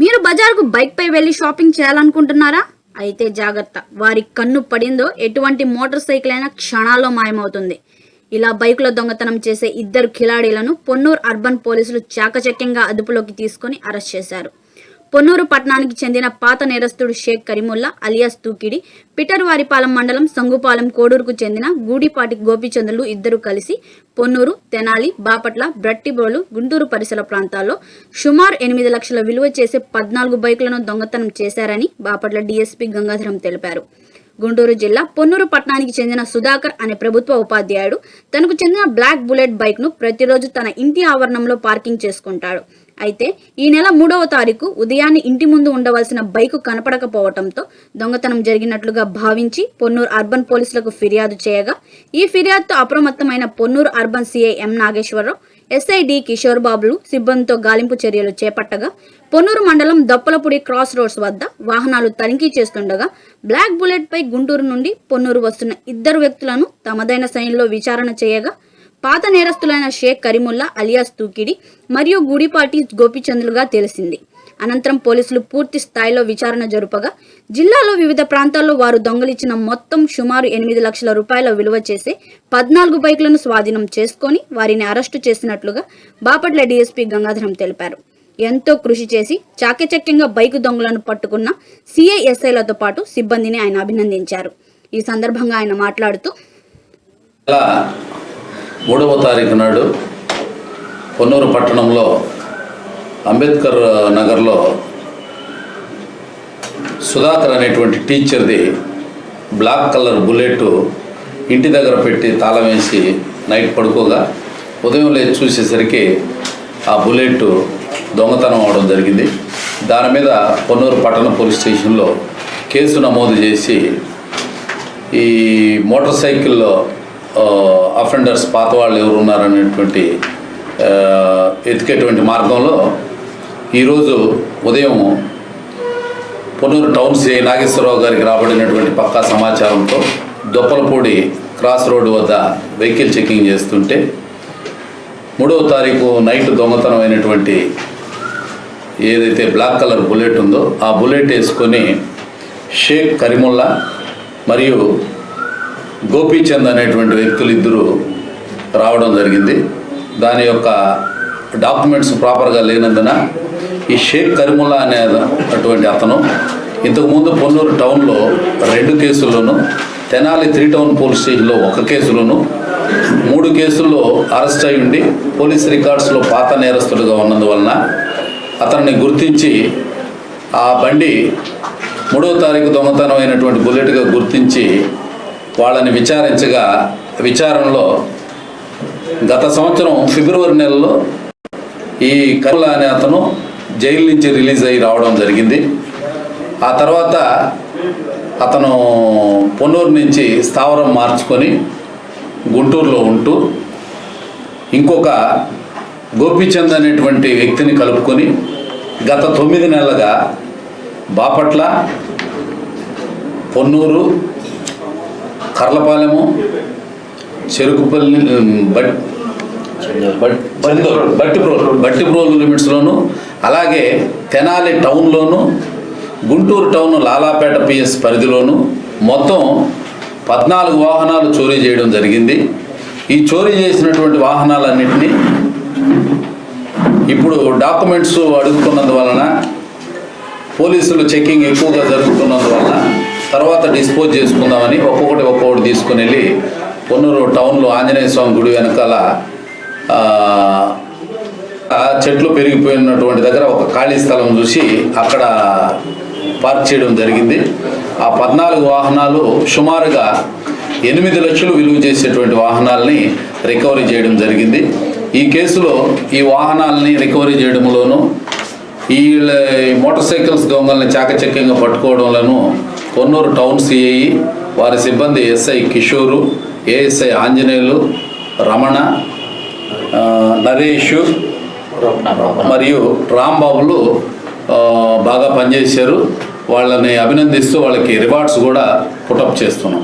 మీరు బజార్కు బైక్ పై షాపింగ్ చేయాలనుకుంటున్నారా? అయితే జాగ్రత్త. వారి కన్ను పడిందో ఎటువంటి మోటార్ సైకిల్ అయినా క్షణాల్లో మాయమవుతుంది. ఇలా బైకుల దొంగతనం చేసే ఇద్దరు కిలాడీలను పొన్నూరు అర్బన్ పోలీసులు చాకచక్యంగా అదుపులోకి తీసుకొని అరెస్ట్ చేశారు. పొన్నూరు పట్టణానికి చెందిన పాత నేరస్తుడు షేక్ కరీముల్లా అలియాస్ తూకిడి పిటర్వారిపాలెం మండలం సంగుపాలెం కోడూరుకు చెందిన గూడిపాటి గోపిచంద్రులు ఇద్దరు కలిసి పొన్నూరు తెనాలి బాపట్ల బ్రట్టిబోలు గుంటూరు పరిసర ప్రాంతాల్లో సుమారు ఎనిమిది లక్షల విలువ చేసే పద్నాలుగు బైకులను దొంగతనం చేశారని బాపట్ల డీఎస్పీ గంగాధరం తెలిపారు. గుంటూరు జిల్లా పొన్నూరు పట్టణానికి చెందిన సుధాకర్ అనే ప్రభుత్వ ఉపాధ్యాయుడు తనకు చెందిన బ్లాక్ బుల్లెట్ బైక్ను ప్రతిరోజు తన ఇంటి ఆవరణంలో పార్కింగ్ చేసుకుంటాడు. అయితే ఈ నెల మూడవ తారీఖు ఉదయాన్నే ఇంటి ముందు ఉండవలసిన బైకు కనపడకపోవడంతో దొంగతనం జరిగినట్లుగా భావించి పొన్నూరు అర్బన్ పోలీసులకు ఫిర్యాదు చేయగా ఈ ఫిర్యాదుతో అప్రమత్తమైన Ponnuru urban CI M Nageswara Rao S I D Kishore బాబులు సిబ్బందితో గాలింపు చర్యలు చేపట్టగా పొన్నూరు మండలం దప్పలపూడి క్రాస్ రోడ్స్ వద్ద వాహనాలు తనిఖీ చేస్తుండగా బ్లాక్ బుల్లెట్ పై గుంటూరు నుండి పొన్నూరు వస్తున్న ఇద్దరు వ్యక్తులను తమదైన శైలిలో విచారణ చేయగా పాత నేరస్తులైన షేక్ కరీముల్లా అలియాస్ తూకిడి మరియు గుడిపాటి గోపిచంద్రులుగా తెలిసింది. అనంతరం పోలీసులు పూర్తి స్థాయిలో విచారణ జరుపగా జిల్లాలో వివిధ ప్రాంతాల్లో వారు దొంగలిచ్చిన మొత్తం సుమారు ఎనిమిది లక్షల రూపాయల విలువ చేసే పద్నాలుగు బైకులను స్వాధీనం చేసుకొని వారిని అరెస్టు చేసినట్లుగా బాపట్ల డీఎస్పీ గంగాధరం తెలిపారు. ఎంతో కృషి చేసి చాకచక్యంగా బైకు దొంగలను పట్టుకున్న సిఐఎస్ఐలతో పాటు సిబ్బందిని ఆయన అభినందించారు. ఈ సందర్భంగా ఆయన మాట్లాడుతూ మూడవ తారీఖు నాడు పొన్నూరు పట్టణంలో అంబేద్కర్ నగర్లో సుధాకర్ అనేటువంటి టీచర్ది బ్లాక్ కలర్ బుల్లెట్ ఇంటి దగ్గర పెట్టి తాళం వేసి నైట్ పడుకోగా ఉదయం లేచి చూసేసరికి ఆ బుల్లెట్ దొంగతనం అవడం జరిగింది. దాని మీద పొన్నూరు పట్టణ పోలీస్ స్టేషన్లో కేసు నమోదు చేసి ఈ మోటార్ సైకిల్లో అఫెండర్స్ పాత వాళ్ళు ఎవరు ఉన్నారనేటువంటి ఎతికేటువంటి మార్గంలో ఈరోజు ఉదయం పొన్నూరు టౌన్ శ్రీ నాగేశ్వరరావు గారికి రాబడినటువంటి పక్కా సమాచారంతో దొప్పలపూడి క్రాస్ రోడ్డు వద్ద వెహికల్ చెకింగ్ చేస్తుంటే మూడవ తారీఖు నైట్ దొంగతనమైనటువంటి ఏదైతే బ్లాక్ కలర్ బుల్లెట్ ఉందో ఆ బుల్లెట్ వేసుకొని షేక్ కరిముల్లా మరియు గోపీచంద్ అనేటువంటి వ్యక్తులు ఇద్దరు రావడం జరిగింది. దాని యొక్క డాక్యుమెంట్స్ ప్రాపర్గా లేనందున ఈ షేక్ కరిముల్లా అనే అటువంటి అతను ఇంతకుముందు పొన్నూరు టౌన్లో రెండు కేసుల్లోనూ తెనాలి త్రీ టౌన్ పోలీస్ స్టేషన్లో ఒక కేసులోను మూడు కేసుల్లో అరెస్ట్ అయి ఉండి పోలీస్ రికార్డ్స్లో పాత నేరస్తులుగా ఉన్నందువలన అతన్ని గుర్తించి ఆ బండి మూడో తారీఖు దొంగతనం అయినటువంటి బుల్లెట్గా గుర్తించి వాళ్ళని విచారించగా విచారణలో గత సంవత్సరం ఫిబ్రవరి నెలలో ఈ కరుల అనే అతను జైలు నుంచి రిలీజ్ అయ్యి రావడం జరిగింది. ఆ తర్వాత అతను పొన్నూరు నుంచి స్థావరం మార్చుకొని గుంటూరులో ఉంటూ ఇంకొక గోపీచంద్ అనేటువంటి వ్యక్తిని కలుపుకొని గత తొమ్మిది నెలలుగా బాపట్ల పొన్నూరు కర్లపాలెము చెరుకుపల్లి బట్ బట్- చందూరు, బట్టిప్రోలు. బట్టిప్రోలు లిమిట్స్లోను అలాగే తెనాలి టౌన్లోను గుంటూరు టౌన్ లాలాపేట పిఎస్ పరిధిలోను మొత్తం పద్నాలుగు వాహనాలు చోరీ చేయడం జరిగింది. ఈ చోరీ చేసినటువంటి వాహనాలన్నింటినీ ఇప్పుడు డాక్యుమెంట్స్ అడుగుతున్నందువలన పోలీసులు చెకింగ్ ఎక్కువగా జరుగుతున్నందువలన తర్వాత డిస్పోజ్ చేసుకుందామని ఒక్కొక్కటి ఒక్కొక్కటి తీసుకుని వెళ్ళి పొన్నూరు టౌన్లో ఆంజనేయ స్వామి గుడి వెనకాల చెట్లు పెరిగిపోయినటువంటి దగ్గర ఒక ఖాళీ స్థలం చూసి అక్కడ పార్క్ చేయడం జరిగింది. ఆ పద్నాలుగు వాహనాలు సుమారుగా ఎనిమిది లక్షలు విలువ చేసేటువంటి వాహనాలని రికవరీ చేయడం జరిగింది. ఈ కేసులో ఈ వాహనాలని రికవరీ చేయడంలోనూ ఈ మోటార్ సైకిల్స్ దొంగల్ని చాకచక్యంగా పట్టుకోవడంలోనూ కొన్నూరు టౌన్ సిఐ వారి సిబ్బంది ఎస్ఐ కిషోరు ఏఎస్ఐ ఆంజనేయులు రమణ నరేష్ మరియు రాంబాబులు బాగా పనిచేశారు. వాళ్ళని అభినందిస్తూ వాళ్ళకి రివార్డ్స్ కూడా పుటప్ చేస్తున్నాం.